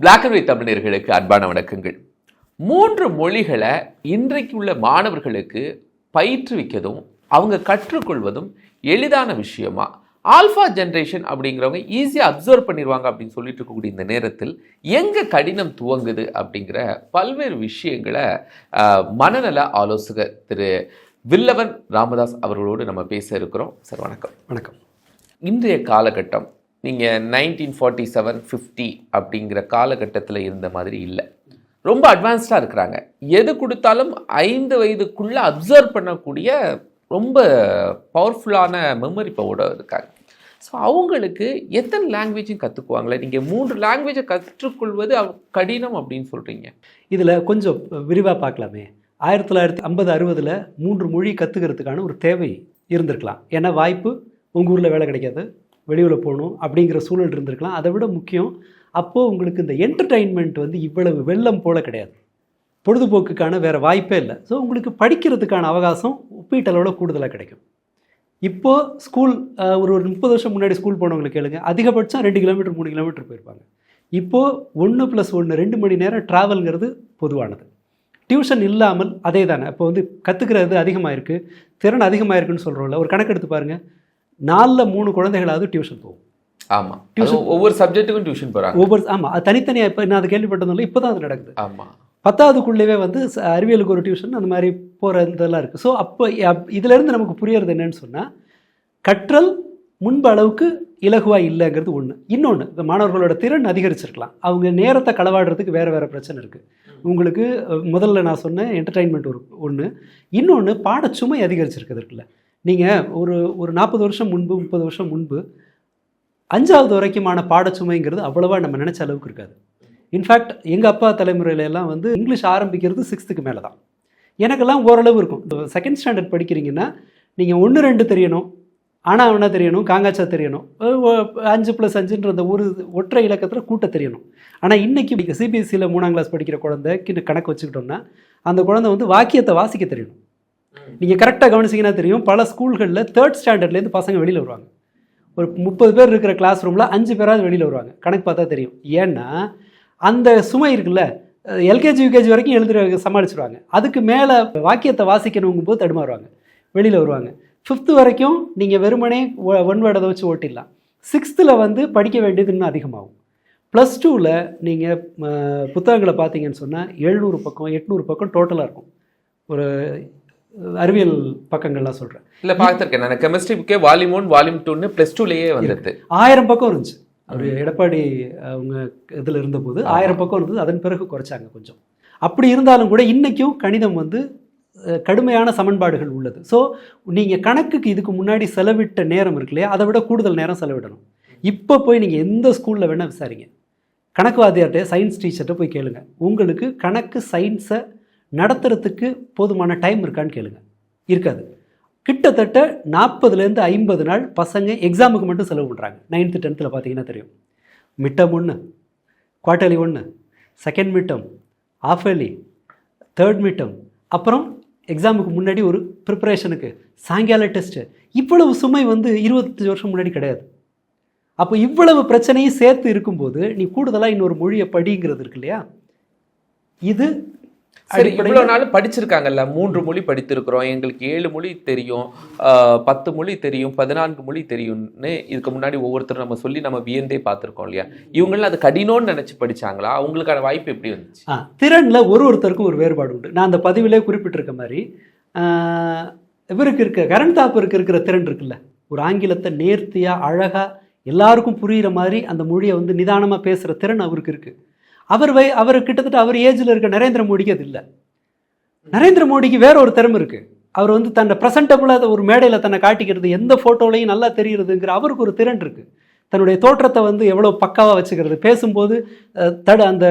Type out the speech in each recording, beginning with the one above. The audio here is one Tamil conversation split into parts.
பிளாக் அண்ட் ஒயிட் தமிழர்களுக்கு அன்பான வணக்கங்கள். மூன்று மொழிகளை இன்றைக்கு உள்ள மாணவர்களுக்கு பயிற்றுவிக்கதும் அவங்க கற்றுக்கொள்வதும் எளிதான விஷயமா? ஆல்ஃபா ஜென்ரேஷன் அப்படிங்கிறவங்க ஈஸியாக அப்சர்வ் பண்ணிடுவாங்க அப்படின்னு சொல்லிட்டு இருக்கக்கூடிய இந்த நேரத்தில் எங்கே கடினம் துவங்குது அப்படிங்கிற பல்வேறு விஷயங்களை மனநல ஆலோசகர் திரு வில்லவன் ராமதாஸ் அவர்களோடு நம்ம பேச இருக்கிறோம். சார் வணக்கம். வணக்கம். இன்றைய காலகட்டம் நீங்கள் நைன்டீன் ஃபார்ட்டி செவன் ஃபிஃப்டி அப்படிங்கிற காலகட்டத்தில் இருந்த மாதிரி இல்லை. ரொம்ப அட்வான்ஸ்டாக இருக்கிறாங்க. எது கொடுத்தாலும் ஐந்து வயதுக்குள்ளே அப்சர்வ் பண்ணக்கூடிய ரொம்ப பவர்ஃபுல்லான மெமரி பவோட இருக்காங்க. ஸோ அவங்களுக்கு எத்தனை லாங்குவேஜும் கற்றுக்குவாங்களே நீங்கள் மூன்று லாங்குவேஜை கற்றுக்கொள்வது அவ- கடினம் அப்படின்னு சொல்கிறீங்க இதில் கொஞ்சம் விரிவாக பார்க்கலாமே. ஆயிரத்தி தொள்ளாயிரத்தி ஐம்பது அறுபதில் மூன்று மொழி கற்றுக்கிறதுக்கான ஒரு தேவை இருந்திருக்கலாம். ஏன்னா வாய்ப்பு உங்கள் ஊரில் வேலை கிடைக்காது. வெளியில் போகணும் அப்படிங்கிற சூழல் இருந்திருக்கலாம். அதை விட முக்கியம் அப்போது உங்களுக்கு இந்த என்டர்டெயின்மெண்ட் வந்து இவ்வளவு வெள்ளம் போல கிடையாது. பொழுதுபோக்குக்கான வேறு வாய்ப்பே இல்லை. ஸோ உங்களுக்கு படிக்கிறதுக்கான அவகாசம் ஒப்பீட்டளவில் கூடுதலாக கிடைக்கும். இப்போது ஸ்கூல் ஒரு ஒரு முப்பது வருஷம் முன்னாடி ஸ்கூல் போனவங்களுக்கு கேளுங்க. அதிகபட்சம் ரெண்டு கிலோமீட்டர் மூணு கிலோமீட்டர் போயிருப்பாங்க. இப்போது ஒன்று ப்ளஸ் ஒன்று ரெண்டு மணி நேரம் ட்ராவல்ங்கிறது பொதுவானது. டியூஷன் இல்லாமல் அதே தானே இப்போ வந்து கற்றுக்கிறது அதிகமாக இருக்குது திறன் அதிகமாக இருக்குன்னு சொல்கிறோம்ல ஒரு கணக்கு எடுத்து பாருங்கள் நாலில் மூணு குழந்தைகளாவது டியூஷன் போகும். ஆமாம் ஒவ்வொரு சப்ஜெக்ட்டுக்கும் டியூஷன் போகிறாங்க ஒவ்வொரு ஆமாம் அது தனித்தனியாக இப்போ நான் அதை கேள்விப்பட்டதில்ல இப்போ தான் அது நடக்குது. ஆமாம் பத்தாவதுக்குள்ளேவே வந்து அறிவியலுக்கு ஒரு டியூஷன் அந்த மாதிரி போகிற இதெல்லாம் இருக்குது ஸோ அப்போ அப்- இதிலேருந்து நமக்கு புரியறது என்னன்னு சொன்னால் கற்றல் முன்பு அளவுக்கு இலகுவாக இல்லைங்கிறது ஒன்று இன்னொன்று இந்த மாணவர்களோட திறன் அதிகரிச்சிருக்கலாம். அவங்க நேரத்தை களவாடுறதுக்கு வேறு வேறு பிரச்சனை இருக்குது உங்களுக்கு முதல்ல நான் சொன்ன என்டர்டைன்மெண்ட் ஒரு ஒன்று இன்னொன்று பாடச்சுமை அதிகரிச்சிருக்குது இருக்குல்ல நீங்கள் ஒரு ஒரு நாற்பது வருஷம் முன்பு முப்பது வருஷம் முன்பு அஞ்சாவது வரைக்குமான பாடச்சுமைங்கிறது அவ்வளவா நம்ம நினச்ச அளவுக்கு இருக்காது. இன்ஃபேக்ட் எங்கள் அப்பா தலைமுறையிலெல்லாம் வந்து இங்கிலீஷ் ஆரம்பிக்கிறது சிக்ஸ்த்துக்கு மேலே தான் எனக்கெல்லாம் ஓரளவு இருக்கும். செகண்ட் ஸ்டாண்டர்ட் படிக்கிறீங்கன்னா நீங்கள் ஒன்று ரெண்டு தெரியணும் ஆனால் அவனா தெரியணும் காங்காச்சா தெரியணும் அஞ்சு ப்ளஸ் அஞ்சுன்ற அந்த ஒரு ஒற்றை இலக்கத்தில் கூட்ட தெரியணும். ஆனால் இன்றைக்கி சிபிஎஸ்சியில் மூணாம் கிளாஸ் படிக்கிற குழந்தைக்கு கணக்கு வச்சுக்கிட்டோம்னா அந்த குழந்தை வந்து வாக்கியத்தை வாசிக்க தெரியணும். நீங்கள் கரெக்டாக கவனிச்சிங்கன்னா தெரியும் பல ஸ்கூல்களில் தேர்ட் ஸ்டாண்டர்ட்லேருந்து பசங்க வெளியில் வருவாங்க. ஒரு முப்பது பேர் இருக்கிற கிளாஸ் ரூமில் அஞ்சு பேராவது வெளியில் வருவாங்க. கணக்கு பார்த்தா தெரியும். ஏன்னா அந்த சுமை இருக்குல்ல எல்கேஜி யூகேஜி வரைக்கும் எழுதுற சமாளிச்சிருவாங்க. அதுக்கு மேலே வாக்கியத்தை வாசிக்கணுங்கும் போது தடுமாறுவாங்க. வெளியில் வருவாங்க. ஃபிஃப்த்து வரைக்கும் நீங்கள் வெறுமனே ஒன் வேர்டை வச்சு ஓட்டிடலாம். சிக்ஸ்த்தில் வந்து படிக்க வேண்டியது இன்னும் அதிகமாகும். ப்ளஸ் டூவில் நீங்கள் புத்தகங்களை பார்த்தீங்கன்னு சொன்னால் எழுநூறு பக்கம் எட்நூறு பக்கம் டோட்டலாக இருக்கும். ஒரு அறிவியல் பக்கங்கள்லாம் சொல்கிறேன் இல்லை பார்த்துருக்கேன். நான் கெமிஸ்ட்ரி புக்கே வால்யூம் ஒன் வால்யூம் டூன்னு ப்ளஸ் டூலேயே வந்துடுது ஆயிரம் பக்கம் இருந்துச்சு. அவர் எடப்பாடி அவங்க இதில் இருந்தபோது ஆயிரம் பக்கம் இருந்தது. அதன் பிறகு குறைச்சாங்க கொஞ்சம். அப்படி இருந்தாலும் கூட இன்றைக்கும் கணிதம் வந்து கடுமையான சமன்பாடுகள் உள்ளது. ஸோ நீங்கள் கணக்குக்கு இதுக்கு முன்னாடி செலவிட்ட நேரம் இருக்கு இல்லையா? அதை விட கூடுதல் நேரம் செலவிடணும். இப்போ போய் நீங்கள் எந்த ஸ்கூலில் வேணால் விசாரிங்க. கணக்கு வாத்தியார்கிட்ட சயின்ஸ் டீச்சர்கிட்ட போய் கேளுங்க. உங்களுக்கு கணக்கு சயின்ஸை நடத்துறதுக்கு போதுமான டைம் இருக்கான்னு கேளுங்க. இருக்காது. கிட்டத்தட்ட நாற்பதுலேருந்து ஐம்பது நாள் பசங்க எக்ஸாமுக்கு மட்டும் செலவு பண்ணுறாங்க நைன்த்து டென்த்தில் பார்த்தீங்கன்னா தெரியும். மிட்டம் ஒன்று குவார்ட்டர்லி ஒன்று second midterm half yearly third midterm அப்புறம் எக்ஸாமுக்கு முன்னாடி ஒரு ப்ரிப்பரேஷனுக்கு சாயங்கால டெஸ்ட்டு இவ்வளவு சுமை வந்து இருபத்தஞ்சு வருஷம் முன்னாடி கிடையாது. அப்போ இவ்வளவு பிரச்சனையும் சேர்த்து இருக்கும்போது நீ கூடுதலாக இன்னொரு மொழியை படிங்கிறது இருக்கு இல்லையா? இது சரி இவ்வளோ நாள் படிச்சிருக்காங்கல்ல மூன்று மொழி படித்திருக்கிறோம். எங்களுக்கு ஏழு மொழி தெரியும் ஆஹ், பத்து மொழி தெரியும் பதினான்கு மொழி தெரியும்னு இதுக்கு முன்னாடி ஒவ்வொருத்தரும் நம்ம சொல்லி நம்ம வியந்தே பார்த்துருக்கோம் இல்லையா? இவங்களாம் அது கடினம்னு நினைச்சு படிச்சாங்களா? அவங்களுக்கான வாய்ப்பு எப்படி வந்துச்சு? திறனில் ஒரு ஒருத்தருக்கும் ஒரு வேறுபாடு உண்டு. நான் அந்த பதிவிலே குறிப்பிட்டிருக்க மாதிரி இவருக்கு இருக்க கரண் தாப்பருக்கு இருக்கிற திறன் இருக்குல்ல. ஒரு ஆங்கிலத்தை நேர்த்தியாக அழகாக எல்லாருக்கும் புரிகிற மாதிரி அந்த மொழியை வந்து நிதானமாக பேசுகிற திறன் அவருக்கு இருக்குது அவர் வை அவர் கிட்டத்தட்ட அவர் ஏஜில் இருக்க நரேந்திர மோடிக்கு அது இல்லை. நரேந்திர மோடிக்கு வேற ஒரு திறமை இருக்குது அவர் வந்து தன்னை ப்ரெசன்டபுளாக ஒரு மேடையில் தன்னை காட்டிக்கிறது எந்த ஃபோட்டோலையும் நல்லா தெரிகிறதுங்கிற அவருக்கு ஒரு திறன் இருக்குது தன்னுடைய தோற்றத்தை வந்து எவ்வளோ பக்காவாக வச்சுக்கிறது பேசும்போது தட அந்த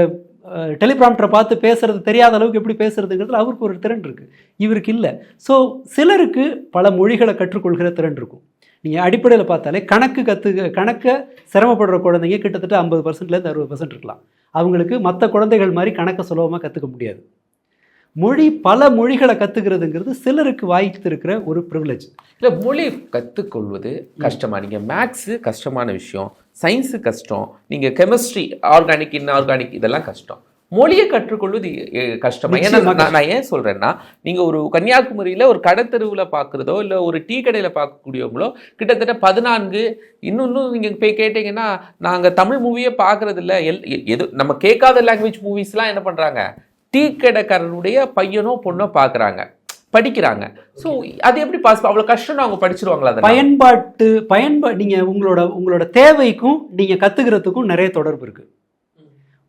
டெலிபிராம்டரை பார்த்து பேசுறது தெரியாத அளவுக்கு எப்படி பேசுறதுங்கிறதுல அவருக்கு ஒரு திறன் இருக்குது இவருக்கு இல்லை. ஸோ சிலருக்கு பல மொழிகளை கற்றுக்கொள்கிற திறன் இருக்கும். நீங்கள் அடிப்படையில் பார்த்தாலே கணக்கு கற்று கணக்கை சிரமப்படுற குழந்தைங்க கிட்டத்தட்ட ஐம்பது பர்சன்ட்லேருந்து அறுபது பர்சன்ட் இருக்கலாம். அவங்களுக்கு மற்ற குழந்தைகள் மாதிரி கணக்கை சுலபமாக கற்றுக்க முடியாது. மொழி பல மொழிகளை கற்றுக்கிறதுங்கிறது சிலருக்கு வாய்த்திருக்கிற ஒரு ப்ரிவிலேஜ் இல்லை மொழி கற்றுக்கொள்வது கஷ்டமா? நீங்கள் மேக்ஸு கஷ்டமான விஷயம் சயின்ஸு கஷ்டம் நீங்கள் கெமிஸ்ட்ரி ஆர்கானிக் இன்ஆர்கானிக் இதெல்லாம் கஷ்டம். மொழியை கற்றுக்கொள்வது கஷ்டமா? ஏன்னா நான் ஏன் சொல்றேன்னா நீங்க ஒரு கன்னியாகுமரியில ஒரு கடத்தெருவுல பார்க்குறதோ இல்ல ஒரு டீ கடையில பார்க்கக்கூடியவங்களோ கிட்டத்தட்ட பதினான்கு இன்னும் இன்னும் நீங்க போய் கேட்டீங்கன்னா நாங்க தமிழ் மூவியே பார்க்கறது இல்ல எல் எது நம்ம கேட்காத லாங்குவேஜ் மூவிஸ்லாம் என்ன பண்றாங்க? டீ கடைக்காரனுடைய பையனோ பொண்ணோ பார்க்கறாங்க படிக்கிறாங்க. ஸோ அது எப்படி பாஸ் அவ்வளவு கஷ்டம் அவங்க படிச்சிருவாங்களா பயன்பாட்டு பயன்பா நீங்க உங்களோட உங்களோட தேவைக்கும் நீங்க கத்துக்கிறதுக்கும் நிறைய தொடர்பு இருக்கு.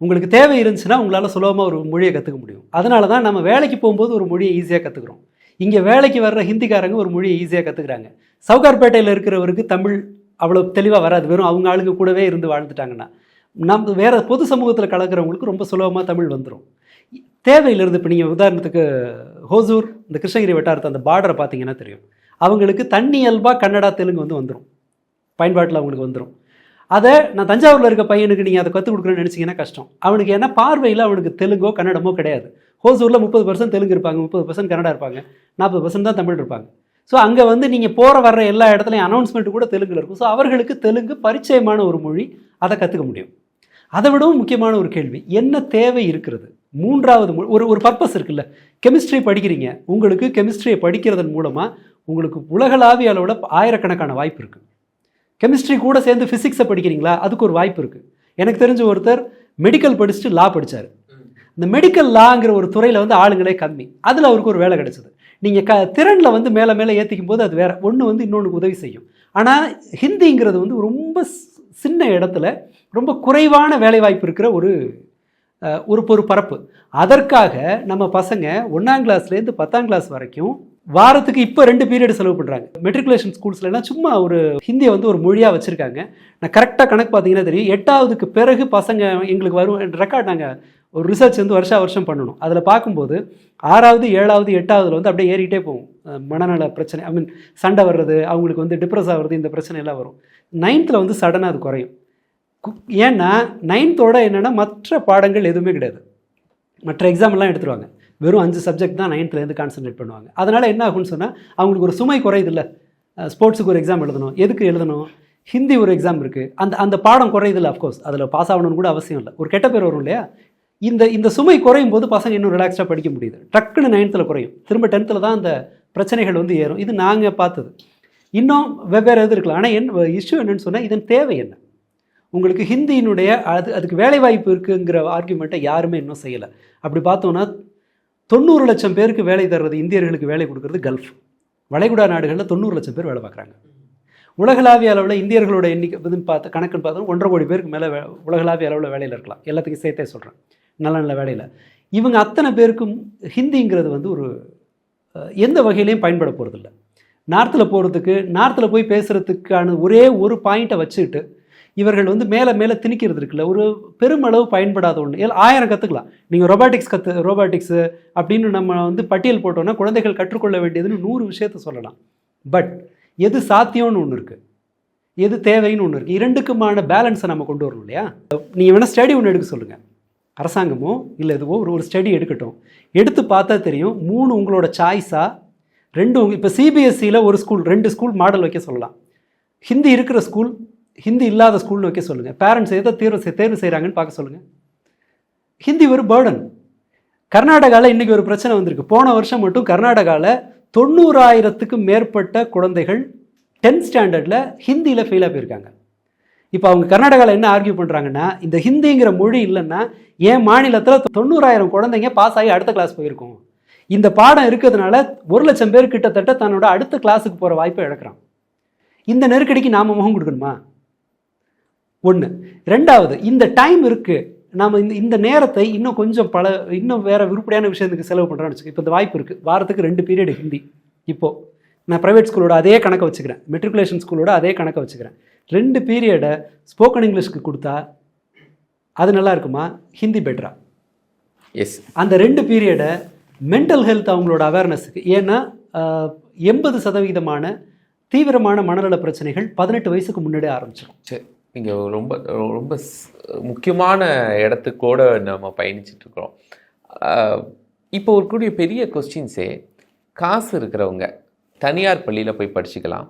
உங்களுக்கு தேவை இருந்துச்சுன்னா உங்களால் சுலபமாக ஒரு மொழியை கற்றுக்க முடியும். அதனால தான் நம்ம வேலைக்கு போகும்போது ஒரு மொழியை ஈஸியாக கற்றுக்குறோம் இங்கே வேலைக்கு வர்ற ஹிந்திக்காரங்க ஒரு மொழியை ஈஸியாக கற்றுக்குறாங்க சவுகார்பேட்டையில் இருக்கிறவருக்கு தமிழ் அவ்வளோ தெளிவாக வராது. வெறும் அவங்க ஆளுங்க கூடவே இருந்து வாழ்ந்துட்டாங்கன்னா நம்ம வேறு பொது சமூகத்தில் கலக்கிறவங்களுக்கு ரொம்ப சுலபமாக தமிழ் வந்துடும் தேவையிலிருந்து இப்போ நீங்கள் உதாரணத்துக்கு ஹோசூர் இந்த கிருஷ்ணகிரி வட்டாரத்தை அந்த பார்டரை பார்த்தீங்கன்னா தெரியும். அவங்களுக்கு தண்ணி இயல்பாக கன்னடா தெலுங்கு வந்து வந்துடும் பயன்பாட்டில் அவங்களுக்கு வந்துடும் அதை நான் தஞ்சாவூரில் இருக்க பையனுக்கு நீங்கள் அதை கற்றுக் கொடுக்குறேன்னு நினச்சிங்கன்னா கஷ்டம். அவனுக்கு என்ன பார்வையில் அவனுக்கு தெலுங்கோ கன்னடமோ கிடையாது. ஹோசூரில் முப்பது பர்சன்ட் தெலுங்கு இருப்பாங்க முப்பது பர்சன்ட் கன்னடா இருப்பாங்க நாற்பது பர்சன்ட் தான் தமிழ் இருப்பாங்க. ஸோ அங்கே வந்து நீங்கள் போகிற வர்ற எல்லா இடத்துலையும் அனௌன்ஸ்மெண்ட் கூட தெலுங்கில் இருக்கும். ஸோ அவர்களுக்கு தெலுங்கு பரிச்சயமான ஒரு மொழி அதை கற்றுக்க முடியும். அதை விடவும் முக்கியமான ஒரு கேள்வி என்ன தேவை இருக்கிறது? மூன்றாவது மொழி ஒரு ஒரு பர்பஸ் இருக்குல்ல. கெமிஸ்ட்ரி படிக்கிறீங்க உங்களுக்கு கெமிஸ்ட்ரியை படிக்கிறதன் மூலமாக உங்களுக்கு உலகளாவிய அளவில் ஆயிரக்கணக்கான வாய்ப்பு இருக்குது கெமிஸ்ட்ரி கூட சேர்ந்து ஃபிசிக்ஸை படிக்கிறீங்களா? அதுக்கு ஒரு வாய்ப்பு இருக்குது எனக்கு தெரிஞ்ச ஒருத்தர் மெடிக்கல் படிச்சுட்டு லா படிச்சார். இந்த மெடிக்கல் லாங்கிற ஒரு துறையில் வந்து ஆளுங்களே கம்மி. அதில் அவருக்கு ஒரு வேலை கிடைச்சது. நீங்கள் க திறனில் வந்து மேலே மேலே ஏற்றிக்கும் போது அது வேறு. ஒன்று வந்து இன்னொன்றுக்கு உதவி செய்யும். ஆனால் ஹிந்திங்கிறது வந்து ரொம்ப சின்ன இடத்துல ரொம்ப குறைவான வேலைவாய்ப்பு இருக்கிற ஒரு ஒரு ஒரு பரப்பு அதற்காக நம்ம பசங்க ஒன்றாம் கிளாஸ்லேருந்து பத்தாம் கிளாஸ் வரைக்கும் வாரத்துக்கு இப்போ ரெண்டு பீரியட் செலவு பண்ணுறாங்க மெட்ரிகுலேஷன் ஸ்கூல்ஸ்லாம் சும்மா ஒரு ஹிந்தியை வந்து ஒரு மொழியாக வச்சுருக்காங்க. நான் கரெக்டாக கணக்கு பார்த்தீங்கன்னா தெரியும். எட்டாவதுக்கு பிறகு பசங்க எங்களுக்கு வரும். ரெக்கார்ட் நாங்கள் ஒரு ரிசர்ச் வந்து வருஷா வருஷம் பண்ணணும். அதில் பார்க்கும்போது ஆறாவது ஏழாவது எட்டாவதுல வந்து அப்படியே ஏறிக்கிட்டே போகும். மனநல பிரச்சனை. ஐ மீன் சண்டை வர்றது அவங்களுக்கு வந்து டிப்ரெஸ் ஆகிறது இந்த பிரச்சனை எல்லாம் வரும். நைன்த்தில் வந்து சடனாக அது குறையும். ஏன்னா நைன்த்தோட என்னென்னா மற்ற பாடங்கள் எதுவுமே கிடையாது. மற்ற எக்ஸாம் எல்லாம் எடுத்துருவாங்க. வெறும் அஞ்சு சப்ஜெக்ட் தான் நைன்த்துலேருந்து கான்சன்ட்ரேட் பண்ணுவாங்க. அதனால் என்ன ஆகும்னு சொன்னால் அவங்களுக்கு ஒரு சுமை குறையுது இல்லை ஸ்போர்ட்ஸுக்கு ஒரு எக்ஸாம் எழுதணும். எதுக்கு எழுதணும்? ஹிந்தி ஒரு எக்ஸாம் இருக்குது அந்த அந்த பாடம் குறையுது இல்லை அஃப்கோர்ஸ் அதில் பாஸ் ஆகணும்னு கூட அவசியம் இல்லை. ஒரு கெட்ட பேர் வரும் இல்லையா? இந்த இந்த சுமை குறையும் போது பசங்க இன்னும் ரிலாக்ஸாக படிக்க முடியுது. டக்குன்னு நைன்த்தில் குறையும். திரும்ப டென்த்தில் தான் அந்த பிரச்சனைகள் வந்து ஏறும். இது நாங்கள் பார்த்தது. இன்னும் வெவ்வேறு இது இருக்கலாம். ஆனால் என் இஷ்யூ என்னன்னு சொன்னால் இதன் தேவை என்ன? உங்களுக்கு ஹிந்தியினுடைய அது அதுக்கு வேலைவாய்ப்பு இருக்குங்கிற ஆர்குமெண்ட்டை யாருமே இன்னும் செய்யலை. அப்படி பார்த்தோன்னா தொண்ணூறு லட்சம் பேருக்கு வேலை தர்றது இந்தியர்களுக்கு வேலை கொடுக்கறது கல்ஃப். வளைகுடா நாடுகளில் தொண்ணூறு லட்சம் பேர் வேலை பார்க்குறாங்க. உலகளாவிய அளவில் இந்தியர்களோட எண்ணிக்கை இதுன்னு பார்த்து கணக்குன்னு பார்த்தா ஒன்றரை கோடி பேருக்கு மேலே உலகளாவிய அளவில் வேலையில் இருக்கலாம். எல்லாத்துக்கும் சேர்த்தே சொல்கிறேன் நல்ல நல்ல வேலையில். இவங்க அத்தனை பேருக்கும் ஹிந்திங்கிறது வந்து ஒரு எந்த வகையிலையும் பயன்பட போகிறதில்ல நார்த்தில் போகிறதுக்கு நார்த்தில் போய் பேசுகிறதுக்கான ஒரே ஒரு பாயிண்ட்டை வச்சுக்கிட்டு இவர்கள் வந்து மேலே மேலே திணிக்கிறது இருக்குல்ல. ஒரு பெருமளவு பயன்படாத ஒன்று இல்லை ஆயிரம் கற்றுக்கலாம் நீங்கள் ரொபாட்டிக்ஸ் கற்று ரோபாட்டிக்ஸு அப்படின்னு நம்ம வந்து பட்டியல் போட்டோம்னா குழந்தைகள் கற்றுக்கொள்ள வேண்டியதுன்னு நூறு விஷயத்த சொல்லலாம். பட் எது சாத்தியம்னு ஒன்று இருக்குது எது தேவைன்னு ஒன்று இருக்குது இரண்டுக்குமான பேலன்ஸை நம்ம கொண்டு வரணும் இல்லையா? நீங்கள் வேணால் ஸ்டடி ஒன்று எடுக்க சொல்லுங்கள் அரசாங்கமோ இல்லை எதுவோ ஒரு ஒரு ஸ்டடி எடுக்கட்டும். எடுத்து பார்த்தா தெரியும் மூணு உங்களோட சாய்ஸாக ரெண்டு இப்போ சிபிஎஸ்சியில் ஒரு ஸ்கூல் ரெண்டு ஸ்கூல் மாடல் வைக்க சொல்லலாம். ஹிந்தி இருக்கிற ஸ்கூல் ஹிந்தி இல்லாத ஸ்கூல்னு வைக்க சொல்லுங்கள் பேரண்ட்ஸ் எதை தேர்வு செய்- தேர்வு செய்கிறாங்கன்னு பார்க்க சொல்லுங்கள் ஹிந்தி ஒரு பேர்டன் கர்நாடகாவில் இன்றைக்கி ஒரு பிரச்சனை வந்திருக்கு. போன வருஷம் மட்டும் கர்நாடகாவில் தொண்ணூறாயிரத்துக்கும் மேற்பட்ட குழந்தைகள் டென்த் ஸ்டாண்டர்டில் ஹிந்தியில் ஃபெயிலாக போயிருக்காங்க. இப்போ அவங்க கர்நாடகாவில் என்ன ஆர்கியூ பண்ணுறாங்கன்னா இந்த ஹிந்திங்கிற மொழி இல்லைன்னா என் மாநிலத்தில் தொண்ணூறாயிரம் குழந்தைங்க பாஸ் ஆகி அடுத்த கிளாஸ் போயிருக்கோம். இந்த பாடம் இருக்கிறதுனால ஒரு லட்சம் பேர் கிட்டத்தட்ட தன்னோட அடுத்த கிளாஸுக்கு போகிற வாய்ப்பை இழக்கிறான். இந்த நெருக்கடிக்கு நாம் முகம் கொடுக்கணுமா? ஒன்று ரெண்டாவது இந்த டைம் இருக்குது நாம் இந்த இந்த நேரத்தை இன்னும் கொஞ்சம் பல இன்னும் வேறு உருப்படியான விஷயத்துக்கு செலவு வச்சுக்கோ. இப்போ இந்த வாய்ப்பு இருக்குது வாரத்துக்கு ரெண்டு பீரியட் ஹிந்தி. இப்போது நான் ப்ரைவேட் ஸ்கூலோட அதே கணக்கை வச்சுக்கிறேன். மெட்ரிகுலேஷன் ஸ்கூலோட அதே கணக்கை வச்சுக்கிறேன். ரெண்டு பீரியடை ஸ்போக்கன் இங்கிலீஷ்க்கு கொடுத்தா அது நல்லா இருக்குமா? ஹிந்தி பெட்டரா எஸ் அந்த ரெண்டு பீரியடை மென்டல் ஹெல்த் அவங்களோட அவேர்னஸுக்கு ஏன்னா எண்பது சதவீதமான தீவிரமான மனநல பிரச்சனைகள் பதினெட்டு வயசுக்கு முன்னாடியே ஆரம்பிச்சிடும் சரி. நீங்கள் ரொம்ப ரொம்ப ஸ்- முக்கியமான இடத்துக்கூட நம்ம பயணிச்சிட்ருக்குறோம். இப்போ இருக்கக்கூடிய பெரிய கொஸ்டின்ஸே காசு இருக்கிறவங்க தனியார் பள்ளியில் போய் படிச்சுக்கலாம்.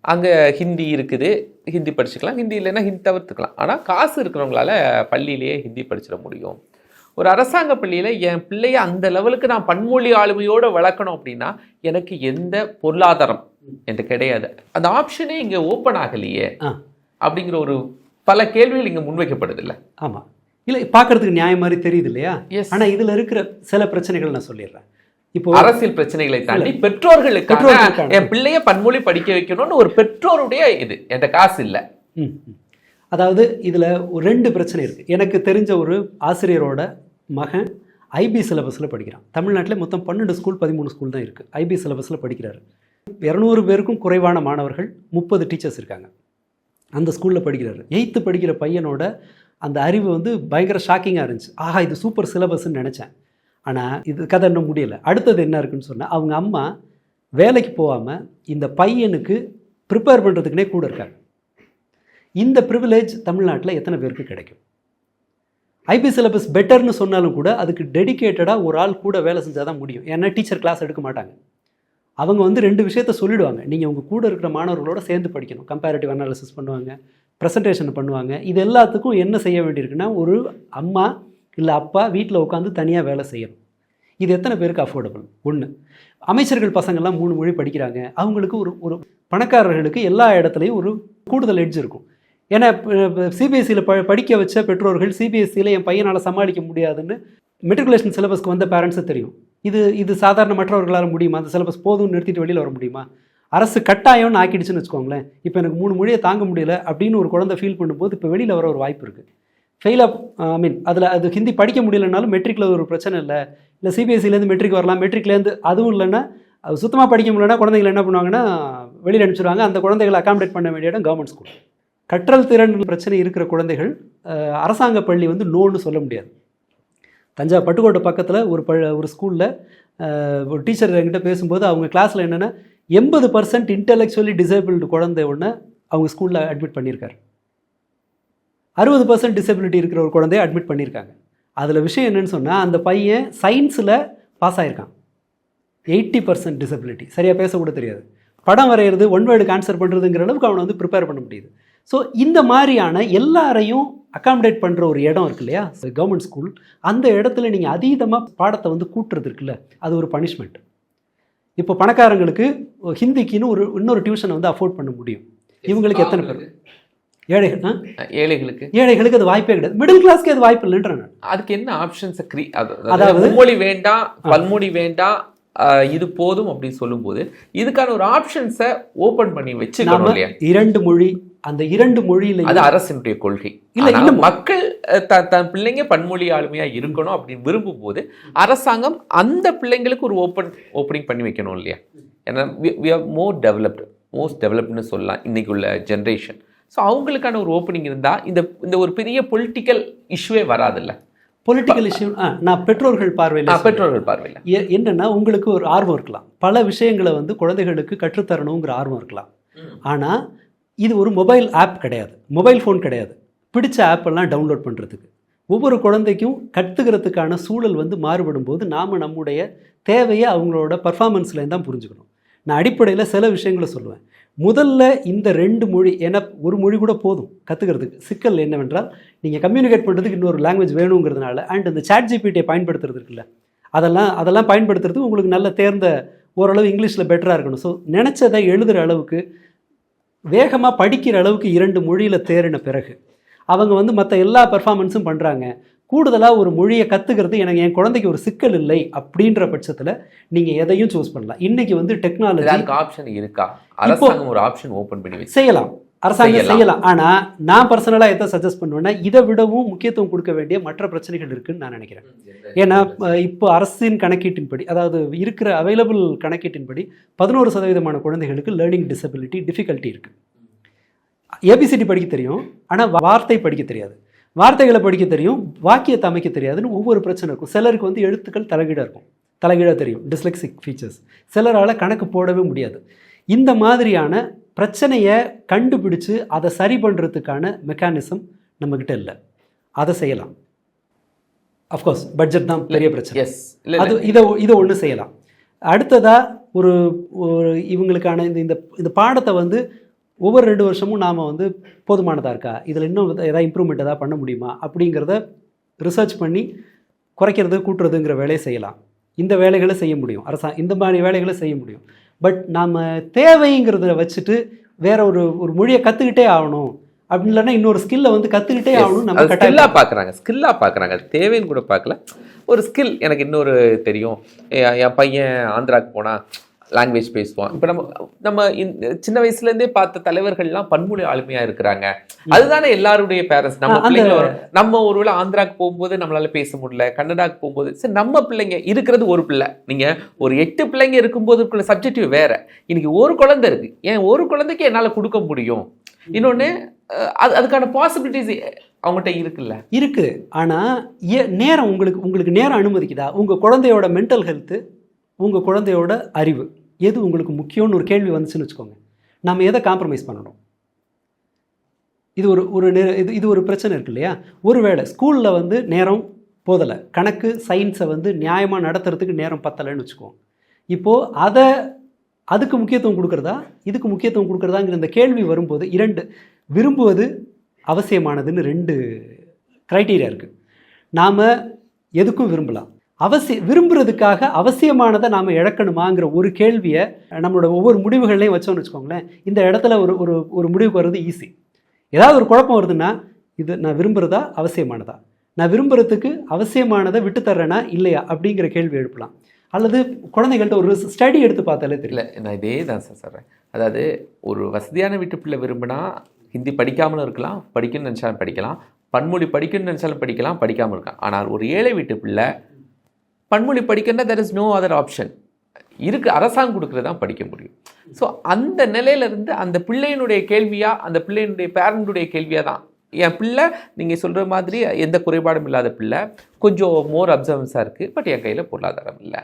அங்கே ஹிந்தி இருக்குது ஹிந்தி படிச்சுக்கலாம் ஹிந்தி இல்லைன்னா ஹிந்தி தவிர்த்துக்கலாம். ஆனால் காசு இருக்கிறவங்களால பள்ளியிலேயே ஹிந்தி படிச்சிட முடியும். ஒரு அரசாங்க பள்ளியில் என் பிள்ளைய அந்த லெவலுக்கு நான் பன்மொழி ஆளுமையோடு வளர்க்கணும் அப்படின்னா எனக்கு எந்த பொருளாதாரம்? என்று கிடையாது. அந்த ஆப்ஷனே இங்கே ஓப்பன் ஆகலையே. ஆ. அப்படிங்கிற ஒரு பல கேள்விகள் இங்கே முன்வைக்கப்படுது இல்லை ஆமாம் இல்லை பார்க்கறதுக்கு நியாயம் மாதிரி தெரியுது இல்லையா. ஆனால் இதில் இருக்கிற சில பிரச்சனைகள் நான் சொல்லிடுறேன். இப்போ அரசியல் பிரச்சனைகளை தாண்டி பெற்றோர்களுக்கான. என் பிள்ளைய பன்மொழி படிக்க வைக்கணும்னு ஒரு பெற்றோருடைய இது. என்கிட்ட காசு இல்லை. அதாவது இதில் ஒரு ரெண்டு பிரச்சனை இருக்குது எனக்கு தெரிஞ்ச ஒரு ஆசிரியரோட மகன் ஐபி சிலபஸில் படிக்கிறான். தமிழ்நாட்டில் மொத்தம் பன்னெண்டு ஸ்கூல் பதிமூணு ஸ்கூல் தான் இருக்குது ஐபி சிலபஸில் படிக்கிறாரு. இரநூறு பேருக்கும் குறைவான மாணவர்கள் முப்பது டீச்சர்ஸ் இருக்காங்க. அந்த ஸ்கூலில் படிக்கிறாரு. எயித்து படிக்கிற பையனோட அந்த அறிவு வந்து பயங்கர ஷாக்கிங்காக இருந்துச்சு. ஆஹா இது சூப்பர் சிலபஸ்ன்னு நினச்சேன். ஆனால் இது கதை இன்னும் முடியலை. அடுத்தது என்ன இருக்குன்னு சொன்னால் அவங்க அம்மா வேலைக்கு போகாமல் இந்த பையனுக்கு ப்ரிப்பேர் பண்ணுறதுக்குனே கூட இருக்காங்க. இந்த ப்ரிவிலேஜ் தமிழ்நாட்டில் எத்தனை பேருக்கு கிடைக்கும்? ஐபி சிலபஸ் பெட்டர்னு சொன்னாலும் கூட அதுக்கு டெடிகேட்டடாக ஒரு ஆள் கூட வேலை செஞ்சால் தான் முடியும். ஏன்னா டீச்சர் கிளாஸ் எடுக்க மாட்டாங்க. அவங்க வந்து ரெண்டு விஷயத்த சொல்லிடுவாங்க. நீங்கள் உங்கள் கூட இருக்கிற மாணவர்களோட சேர்ந்து படிக்கணும். கம்பேரிட்டிவ் அனாலிசிஸ் பண்ணுவாங்க ப்ரெசன்டேஷன் பண்ணுவாங்க. இது எல்லாத்துக்கும் என்ன செய்ய வேண்டியிருக்குன்னா ஒரு அம்மா இல்லை அப்பா வீட்டில் உட்காந்து தனியாக வேலை செய்யணும். இது எத்தனை பேருக்கு அஃபோர்டபுள் ஒன்று அமைச்சர்கள் பசங்கள்லாம் மூணு மொழி படிக்கிறாங்க. அவங்களுக்கு ஒரு ஒரு பணக்காரர்களுக்கு எல்லா இடத்துலையும் ஒரு கூடுதல் எட்ஜ் இருக்கும். ஏன்னா சிபிஎஸ்சியில் ப படிக்க வச்ச பெற்றோர்கள் சிபிஎஸ்சியில் என் பையனால் சமாளிக்க முடியாதுன்னு மெட்ரிகுலேஷன் சிலபஸ்க்கு வந்த பேரண்ட்ஸு தெரியும். இது இது சாதாரண மற்றவர்களால் முடியுமா? அந்த சிலபஸ் போதும்னு நிறுத்திட்டு வெளியில் வர முடியுமா? அரசு கட்டாயம்னு ஆக்கிடுச்சுன்னு வச்சுக்கோங்களேன். இப்போ எனக்கு மூணு மொழியை தாங்க முடியல அப்படின்னு ஒரு குழந்தை ஃபீல் பண்ணும்போது இப்போ வெளியில் வர ஒரு வாய்ப்பு இருக்குது ஃபெயிலாக ஐ மீன் அதில் அது ஹிந்தி படிக்க முடியலனாலும் மெட்ரிக்கில் ஒரு பிரச்சனை இல்லை. இல்லை சிபிஎஸ்சிலேருந்து மெட்ரிக் வரலாம். மெட்ரிக்லேருந்து அதுவும் இல்லைன்னா அது சுத்தமாக படிக்க முடியலன்னா குழந்தைகள் என்ன பண்ணுவாங்கன்னா வெளியில் அனுப்பிச்சிடுவாங்க அந்த குழந்தைகளை அகாமடேட் பண்ண வேண்டிய இடம் கவர்மெண்ட் ஸ்கூல் கற்றல் திறன் பிரச்சனை இருக்கிற குழந்தைகள் அரசாங்க பள்ளி வந்து நோன்னு சொல்ல முடியாது. தஞ்சா பட்டுக்கோட்டை பக்கத்தில் ஒரு ப ஒரு ஸ்கூலில் ஒரு டீச்சர் என்கிட்ட பேசும்போது அவங்க கிளாஸில் என்னென்னா எண்பது பர்சன்ட் இன்டெலெக்சுவலி டிசேபிள்டு குழந்தை ஒன்று அவங்க ஸ்கூலில் அட்மிட் பண்ணியிருக்காரு அறுபது பர்சன்ட் டிசபிலிட்டி இருக்கிற ஒரு குழந்தைய அட்மிட் பண்ணியிருக்காங்க அதில் விஷயம் என்னன்னு சொன்னால் அந்த பையன் சயின்ஸில் பாஸ் ஆகிருக்கான் எயிட்டி பர்சன்ட் டிசபிலிட்டி சரியாக பேசக்கூட தெரியாது. படம் வரைகிறது ஒன் வேர்டுக்கு ஆன்சர் பண்ணுறதுங்கிற அளவுக்கு அவனை வந்து ப்ரிப்பேர் பண்ண முடியுது. ஸோ இந்த மாதிரியான எல்லாரையும் அகாமடேட் பண்ணுற ஒரு இடம் இருக்கு இல்லையா? கவர்மெண்ட் ஸ்கூல் அந்த இடத்துல நீங்கள் அதீதமாக பாடத்தை வந்து கூட்டுறது இருக்குல்ல? அது ஒரு பனிஷ்மெண்ட் இப்போ பணக்காரங்களுக்கு ஹிந்திக்குன்னு ஒரு இன்னொரு டியூஷனை வந்து அஃபோர்ட் பண்ண முடியும். இவங்களுக்கு எத்தனை பேர்? ஏழைகள்? ஏழைகளுக்கு. ஏழைகளுக்கு அது வாய்ப்பே கிடையாது. மிடில் கிளாஸ்க்கு அது வாய்ப்பு இல்லைன்ற அதுக்கு என்ன ஆப்ஷன்ஸ் கிரி அதாவது- மும்மொழி வேண்டாம் பல்மொழி வேண்டாம் இது போதும் அப்படின்னு சொல்லும்போது இதுக்கான ஒரு ஆப்ஷன்ஸை ஓபன் பண்ணி இல்லையா? இரண்டு மொழி அந்த இரண்டு மொழியில அது அரசினுடைய கொள்கை. இல்ல, இன்னும் மக்கள் தன் பிள்ளைங்க பன்மொழி ஆளுமையா இருக்கணும் அப்படின்னு விரும்பும் போது அரசாங்கம் அந்த பிள்ளைங்களுக்கு ஒரு ஓப்பன் ஓப்பனிங் பண்ணி வைக்கணும் இல்லையா? ஏன்னா we are more developed most டெவலப்டுன்னு சொல்லலாம் இன்னைக்கு உள்ள ஜென்ரேஷன் ஸோ அவங்களுக்கான ஒரு ஓப்பனிங் இருந்தால் இந்த இந்த ஒரு பெரிய பொலிட்டிக்கல் இஷ்யூவே வராதுல்ல. பொலிட்டிக்கல் இஷ்யூ நான் பெற்றோர்கள் பார்வையில் பெற்றோர்கள் பார்வையில். என்னன்னா உங்களுக்கு ஒரு ஆர்வம் இருக்கலாம். பல விஷயங்களை வந்து குழந்தைகளுக்கு கற்றுத்தரணுங்கிற ஆர்வம் இருக்கலாம். ஆனால் இது ஒரு மொபைல் ஆப் கிடையாது. மொபைல் ஃபோன் கிடையாது. பிடிச்ச ஆப்பெல்லாம் டவுன்லோட் பண்ணுறதுக்கு ஒவ்வொரு குழந்தைக்கும் கற்றுக்கிறதுக்கான சூழல் வந்து மாறுபடும் போது நாம் நம்முடைய தேவையை அவங்களோட பர்ஃபாமன்ஸ்லேருந்து தான் புரிஞ்சுக்கணும். நான் அடிப்படையில் சில விஷயங்களை சொல்லுவேன். முதல்ல இந்த ரெண்டு மொழி ஏன்னா ஒரு மொழி கூட போதும் கற்றுக்கிறதுக்கு சிக்கல் என்னவென்றால் நீங்கள் கம்யூனிகேட் பண்ணுறதுக்கு இன்னொரு லாங்குவேஜ் வேணுங்கிறதுனால அண்ட் இந்த சாட் ஜிபிடியை பயன்படுத்துறது இருக்குல்ல அதெல்லாம் அதெல்லாம் பயன்படுத்துறது உங்களுக்கு நல்ல தேர்ந்த ஓரளவு இங்கிலீஷில் பெட்டராக இருக்கணும். ஸோ நினச்சதை எழுதுகிற அளவுக்கு வேகமாக படிக்கிற அளவுக்கு இரண்டு மொழியில் தேறின பிறகு அவங்க வந்து மற்ற எல்லா பெர்ஃபார்மன்ஸும் பண்ணுறாங்க கூடுதலாக ஒரு மொழியை கற்றுக்கிறது எனக்கு என் குழந்தைக்கு ஒரு சிக்கல் இல்லை அப்படின்ற பட்சத்தில் நீங்கள் எதையும் சூஸ் பண்ணலாம். இன்னைக்கு வந்து டெக்னாலஜி ஆப்ஷன் இருக்கா? அரசாங்கம் ஒரு ஆப்ஷன் ஓபன் பண்ணி செய்யலாம். அரசாங்கம் செய்யலாம். ஆனால் நான் பர்சனலாக எதை சஜஸ்ட் பண்ணுவேன்னா இதை விடவும் முக்கியத்துவம் கொடுக்க வேண்டிய மற்ற பிரச்சனைகள் இருக்குன்னு நான் நினைக்கிறேன். ஏன்னா இப்போ அரசின் கணக்கீட்டின்படி அதாவது இருக்கிற அவைலபிள் கணக்கீட்டின்படி பதினோரு சதவீதமான குழந்தைகளுக்கு லேர்னிங் டிசபிலிட்டி டிஃபிகல்ட்டி இருக்குது ஏபிசிடி படிக்க தெரியும் ஆனால் வார்த்தை படிக்க தெரியாது. வார்த்தைகளை படிக்க தெரியும் வாக்கியத்தை அமைக்க தெரியாதுன்னு ஒவ்வொரு பிரச்சனை இருக்கும். சிலருக்கு வந்து எழுத்துக்கள் தலைகீழாக இருக்கும். தலைகீழாக தெரியும். டிஸ்லெக்சிக் ஃபீச்சர்ஸ் சிலரால் கணக்கு போடவே முடியாது. இந்த மாதிரியான பிரச்சனையை கண்டுபிடிச்சு அதை சரி பண்ணுறதுக்கான மெக்கானிசம் நம்மக்கிட்ட இல்லை. அதை செய்யலாம். அஃப்கோர்ஸ் பட்ஜெட் தான் பெரிய பிரச்சனை. எஸ் அது இதை இதை ஒன்று செய்யலாம். அடுத்ததா ஒரு ஒரு இவங்களுக்கான இந்த இந்த இந்த பாடத்தை வந்து ஒவ்வொரு ரெண்டு வருஷமும் நாம் வந்து போதுமானதாக இருக்கா? இதில் இன்னும் ஏதாவது இம்ப்ரூவ்மெண்ட் ஏதாவது பண்ண முடியுமா? அப்படிங்கிறத ரிசர்ச் பண்ணி குறைக்கிறது கூட்டுறதுங்கிற வேலையை செய்யலாம். இந்த வேலைகளை செய்ய முடியும். அரசா இந்த மாதிரி வேலைகளை செய்ய முடியும். பட் நாம் தேவைங்கிறத வச்சுட்டு வேற ஒரு ஒரு மொழியை கற்றுக்கிட்டே ஆகணும். அப்படி இல்லைன்னா இன்னொரு ஸ்கில்லை வந்து கற்றுக்கிட்டே ஆகணும் நம்ம அது கட்டாயம் ஸ்கில்லா பாக்குறாங்க. ஸ்கில்லா பாக்குறாங்க. அது தேவைன்னு கூட பார்க்கல ஒரு ஸ்கில் எனக்கு இன்னொரு தெரியும். என் என் பையன் ஆந்திராக்கு போனா லாங்குவேஜ் பேசுவான் இப்போ நம்ம நம்ம சின்ன வயசுல இருந்தே பார்த்த தலைவர்கள்லாம் பன்மொழி ஆளுமையா இருக்கிறாங்க. அதுதானே எல்லாருடைய பேரண்ட்ஸ் நம்ம பிள்ளைங்க வரும். நம்ம ஒருவேளை ஆந்திராக்கு போகும்போது நம்மளால பேச முடியல கன்னடாக்கு போகும்போது சரி நம்ம பிள்ளைங்க இருக்கிறது ஒரு பிள்ளை. நீங்க ஒரு எட்டு பிள்ளைங்க இருக்கும்போது இருக்கிற சப்ஜெக்டிவ் வேற. இன்னைக்கு ஒரு குழந்தை இருக்கு. ஏன் ஒரு குழந்தைக்கு என்னால கொடுக்க முடியும்? இன்னொன்னு அஹ், அது அதுக்கான பாசிபிலிட்டிஸ் அவங்ககிட்ட இருக்குல்ல. இருக்குது ஆனால் ஏ நேரம் உங்களுக்கு உங்களுக்கு நேரம் அனுமதிக்குதா? உங்கள் குழந்தையோட மென்டல் ஹெல்த்து உங்கள் குழந்தையோட அறிவு. எது உங்களுக்கு முக்கியம்னு ஒரு கேள்வி வந்துச்சுன்னு வச்சுக்கோங்க. நம்ம எதை காம்ப்ரமைஸ் பண்ணணும்? இது ஒரு ஒரு நே இது இது ஒரு பிரச்சனை இருக்கு இல்லையா? ஒருவேளை ஸ்கூலில் வந்து நேரம் போதலை. கணக்கு சயின்ஸை வந்து நியாயமாக நடத்துறதுக்கு நேரம் பத்தலைன்னு வச்சுக்குவோம். இப்போது அதை அதுக்கு முக்கியத்துவம் கொடுக்குறதா? இதுக்கு முக்கியத்துவம் கொடுக்குறதாங்கிற இந்த கேள்வி வரும்போது இரண்டு விரும்புவது அவசியமானதுன்னு ரெண்டு க்ரைட்டீரியா இருக்குது நாம் எதுக்கும் விரும்பலாம்? அவசிய விரும்புறதுக்காக அவசியமானதை நாம் இழக்கணுமாங்கிற ஒரு கேள்வியை நம்மளோட ஒவ்வொரு முடிவுகள்லையும் வச்சோம்னு வச்சுக்கோங்களேன். இந்த இடத்துல ஒரு ஒரு ஒரு முடிவுக்கு வர்றது ஈஸி ஏதாவது ஒரு குழப்பம் வருதுன்னா இது நான் விரும்புகிறதா அவசியமானதா? நான் விரும்புறதுக்கு அவசியமானதை விட்டு தர்றேனா இல்லையா? அப்படிங்கிற கேள்வி எழுப்பலாம். அல்லது குழந்தைகள்கிட்ட ஒரு ஸ்டடி எடுத்து பார்த்தாலே தெரியல நான் இதே தான் சார் சொல்கிறேன் அதாவது ஒரு வசதியான வீட்டு பிள்ளை விரும்பினா ஹிந்தி படிக்காமலும் இருக்கலாம் படிக்கணும்னு நினச்சாலும் படிக்கலாம். பன்மொழி படிக்கணும்னு நினச்சாலும் படிக்கலாம் படிக்காமல் இருக்கலாம். ஆனால் ஒரு ஏழை வீட்டு பிள்ளை பன்மொழி படிக்கணும்னா there is no other option இருக்கு அரசாங்கம் கொடுக்குறது தான் படிக்க முடியும். ஸோ அந்த நிலையில இருந்து அந்த பிள்ளையினுடைய கேள்வியா அந்த பிள்ளையினுடைய பேரண்ட்டுடைய கேள்வியா தான் என் பிள்ளை நீங்கள் சொல்கிற மாதிரி எந்த குறைபாடும் இல்லாத பிள்ளை கொஞ்சம் மோர் அப்சர்வன்ஸாக இருக்குது பட் என் கையில் பொருளாதாரம் இல்லை.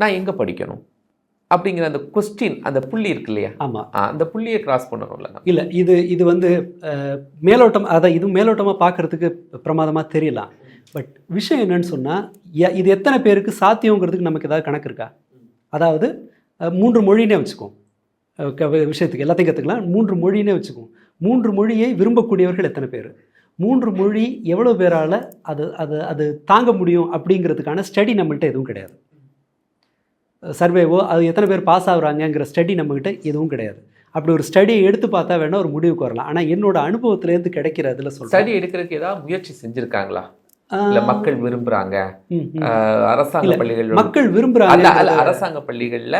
நான் எங்கே படிக்கணும்? அப்படிங்கிற அந்த கொஸ்டின் அந்த புள்ளி இருக்கு இல்லையா? ஆமாம் ஆ, அந்த புள்ளியை கிராஸ் பண்ணணும்ல. இல்லை இது இது வந்து மேலோட்டம் அதை இது மேலோட்டமாக பார்க்கறதுக்கு பிரமாதமாக தெரியலாம் பட் விஷயம் என்னன்னு சொன்னால் இது எத்தனை பேருக்கு சாத்தியங்கிறதுக்கு நமக்கு ஏதாவது கணக்கு இருக்கா? அதாவது மூன்று மொழினே வச்சுக்குவோம். விஷயத்துக்கு எல்லாத்தையும் கற்றுக்கலாம் மூன்று மொழினே வச்சுக்குவோம். மூன்று மொழியை விரும்பக்கூடியவர்கள் எத்தனை பேர்? மூன்று மொழி எவ்வளோ பேரால் அது அது அது தாங்க முடியும் அப்படிங்கிறதுக்கான ஸ்டடி நம்மகிட்ட எதுவும் கிடையாது. சர்வேவோ அது எத்தனை பேர் பாஸ் ஆகுறாங்கங்கிற ஸ்டடி நம்மக்கிட்ட எதுவும் கிடையாது. அப்படி ஒரு ஸ்டடியை எடுத்து பார்த்தா வேணா ஒரு முடிவுக்கு வரலாம். ஆனால் என்னோட அனுபவத்திலேருந்து கிடைக்கிற இதில் சொல்கிறேன் ஸ்டடி எடுக்கிறதுக்கு ஏதாவது முயற்சி செஞ்சுருக்காங்களா? இல்ல மக்கள் விரும்புறாங்க. அரசாங்க பள்ளிகள் மக்கள் அல்ல அரசாங்க பள்ளிகள்ல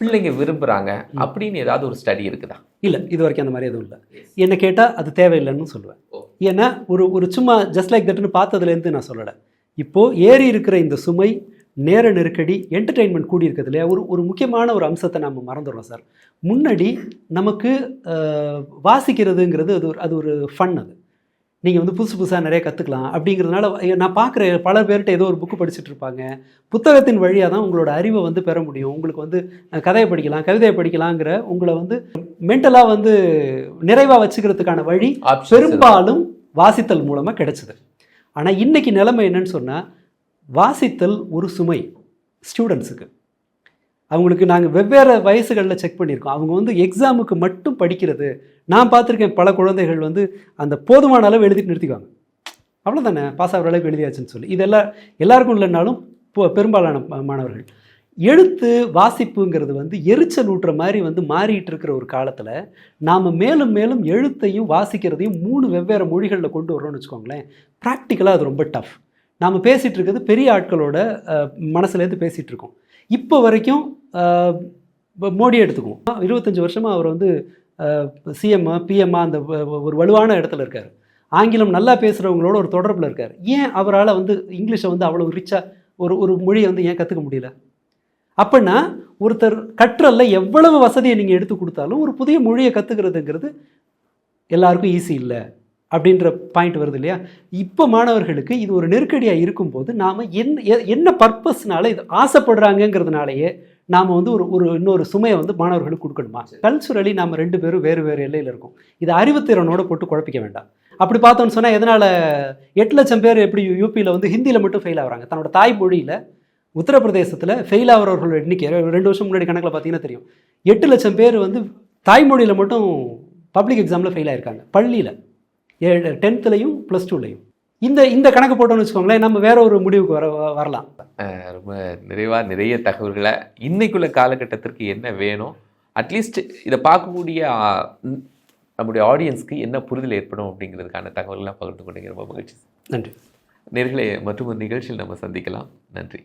பிள்ளைங்க விரும்புறாங்க. அப்படின்னு ஏதாவது ஒரு ஸ்டடி இருக்குதா? இல்லை இது வரைக்கும் அந்த மாதிரி எதுவும் இல்லை. என்ன கேட்டால் அது தேவையில்லைன்னு சொல்லுவேன். ஏன்னா ஒரு ஒரு சும்மா ஜஸ்ட் லைக் தட்னு பார்த்ததுலேருந்து நான் சொல்லலை. இப்போது ஏறி இருக்கிற இந்த சுமை நேர நெருக்கடி என்டர்டெயின்மெண்ட் கூடி இல்லையா? ஒரு ஒரு முக்கியமான ஒரு அம்சத்தை நம்ம மறந்துடுறோம் சார். முன்னாடி நமக்கு வாசிக்கிறதுங்கிறது அது ஒரு அது ஒரு ஃபன் அது. நீங்கள் வந்து புதுசு புதுசாக நிறைய கற்றுக்கலாம் அப்படிங்கிறதுனால நான் பார்க்குற பல பேர்கிட்ட ஏதோ ஒரு புக்கு படிச்சுட்டு இருப்பாங்க. புத்தகத்தின் வழியாக தான் உங்களோட அறிவை வந்து பெற முடியும். உங்களுக்கு வந்து கதையை படிக்கலாம் கவிதையை படிக்கலாங்கிற உங்களை வந்து மென்டலாக வந்து நிறைவாக வச்சுக்கிறதுக்கான வழி. பெரும்பாலும் வாசித்தல் மூலமாக கிடைச்சது. ஆனால் இன்னைக்கு நிலைமை என்னன்னு சொன்னால் வாசித்தல் ஒரு சுமை ஸ்டூடெண்ட்ஸுக்கு அவங்களுக்கு நாங்கள் வெவ்வேறு வயசுகளில் செக் பண்ணியிருக்கோம். அவங்க வந்து எக்ஸாமுக்கு மட்டும் படிக்கிறது. நான் பார்த்துருக்கேன் பல குழந்தைகள் வந்து அந்த போதுமான அளவு எழுதிட்டு நிறுத்திக்குவாங்க. அவ்வளோதானே பாஸ் ஆகிற அளவுக்கு எழுதியாச்சுன்னு சொல்லி. இதெல்லாம் எல்லாருக்கும் இல்லைனாலும் பெரும்பாலான மாணவர்கள். எழுத்து வாசிப்புங்கிறது வந்து எரிச்சல் ஊட்டுற மாதிரி வந்து மாறிட்டு இருக்கிற ஒரு காலத்தில் நாம் மேலும் மேலும் எழுத்தையும் வாசிக்கிறதையும் மூணு வெவ்வேறு மொழிகளில் கொண்டு வரோம்னு வச்சுக்கோங்களேன். ப்ராக்டிக்கலாக அது ரொம்ப டஃப் நாம் பேசிகிட்டு இருக்கிறது பெரிய ஆட்களோட மனசுலேருந்து பேசிகிட்டு இருக்கோம். இப்போ வரைக்கும் மோடியை எடுத்துக்குவோம். இருபத்தஞ்சி வருஷமாக அவர் வந்து சிஎம் பிஎம்மா அந்த வ- ஒரு வலுவான இடத்துல இருக்கார். ஆங்கிலம் நல்லா பேசுகிறவங்களோட ஒரு தொடர்பில் இருக்கார். ஏன் அவரால் வந்து இங்கிலீஷை வந்து அவ்வளோ ரிச்சாக ஒரு ஒரு மொழியை வந்து ஏன் கற்றுக்க முடியல? அப்படின்னா ஒருத்தர் கற்றல்ல எவ்வளவு வசதியை நீங்கள் எடுத்து கொடுத்தாலும் ஒரு புதிய மொழியை கற்றுக்கிறதுங்கிறது எல்லாருக்கும் ஈஸி இல்லை. அப்படின்ற பாயிண்ட் வருது இல்லையா? இப்போ மாணவர்களுக்கு இது ஒரு நெருக்கடியாக இருக்கும்போது நாம் என்ன என்ன பர்பஸ்னால இது ஆசைப்படுறாங்கங்கிறதுனாலயே நாம் வந்து ஒரு ஒரு இன்னொரு சுமையை வந்து மாணவர்களுக்கு கொடுக்கணுமா? கல்ச்சுரலி நாம் ரெண்டு பேரும் வேறு வேறு எல்லையில் இருக்கோம். இது அறிவுத்திறனோட போட்டு குழப்பிக்க வேண்டாம். அப்படி பார்த்தோம்னு சொன்னால் எதனால் எட்டு லட்சம் பேர் எப்படி யூபியில் வந்து ஹிந்தியில் மட்டும் ஃபெயில் ஆகுறாங்க? தன்னோட தாய்மொழியில் உத்தரப்பிரதேசத்தில் ஃபெயில் ஆகிறவர்களோட எண்ணிக்கை ரெண்டு வருஷம் முன்னாடி கணக்கில் பார்த்தீங்கன்னா தெரியும். எட்டு லட்சம் பேர் வந்து தாய்மொழியில் மட்டும் பப்ளிக் எக்ஸாமில் ஃபெயில் ஆயிருக்காங்க. பள்ளியில். ஏழு டென்த்துலையும் ப்ளஸ் டூலையும் இந்த இந்த கணக்கு போட்டோம்னு வச்சுக்கோங்களேன் நம்ம வேற ஒரு முடிவுக்கு வர வரலாம். ரொம்ப நிறைவா நிறைய தகவல்களை இன்னைக்குள்ள காலகட்டத்திற்கு என்ன வேணும்? அட்லீஸ்ட் இதை பார்க்கக்கூடிய நம்முடைய ஆடியன்ஸ்க்கு என்ன புரிதல் ஏற்படும் அப்படிங்கிறதுக்கான தகவல்கள்லாம் பகிர்ந்து கொண்டீங்க. ரொம்ப மகிழ்ச்சி. நன்றி. நேர்களே மற்றும் ஒரு நிகழ்ச்சியில் நம்ம சந்திக்கலாம். நன்றி.